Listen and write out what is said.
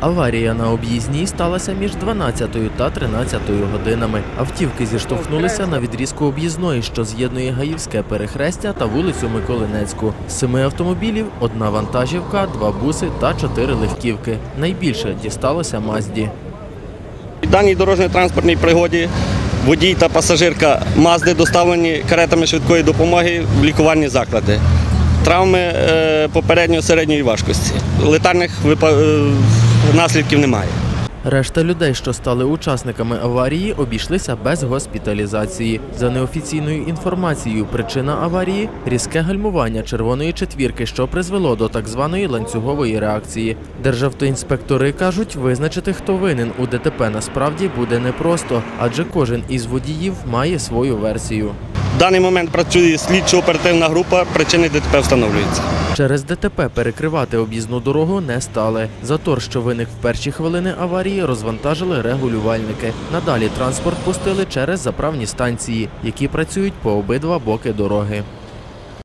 Аварія на об'їзній сталася між 12 та 13 годинами. Автівки зіштовхнулися на відрізку об'їзної, що з'єднує Гаївське перехрестя та вулицю Миколинецьку. Семи автомобілів одна вантажівка, два буси та чотири легківки. Найбільше дісталося Мазді. В даній дорожньо-транспортній пригоді водій та пасажирка Мазди доставлені каретами швидкої допомоги в лікувальні заклади. Травми е, попередньо середньої важкості. Летальних е, наслідків немає. Решта людей, що стали учасниками аварії, обійшлися без госпіталізації. За неофіційною інформацією, причина аварії різке гальмування червоної четвірки, що призвело до так званої ланцюгової реакції. Державтоінспектори кажуть, визначити, хто винен у ДТП насправді буде непросто, адже кожен із водіїв має свою версію. Даний момент працює слідчо-оперативна група, причини ДТП встановлюються. Через ДТП перекривати об'їзну дорогу не стали. Затор, що виник в перші хвилини аварії, розвантажили регулювальники. Надалі транспорт пустили через заправні станції, які працюють по обидва боки дороги.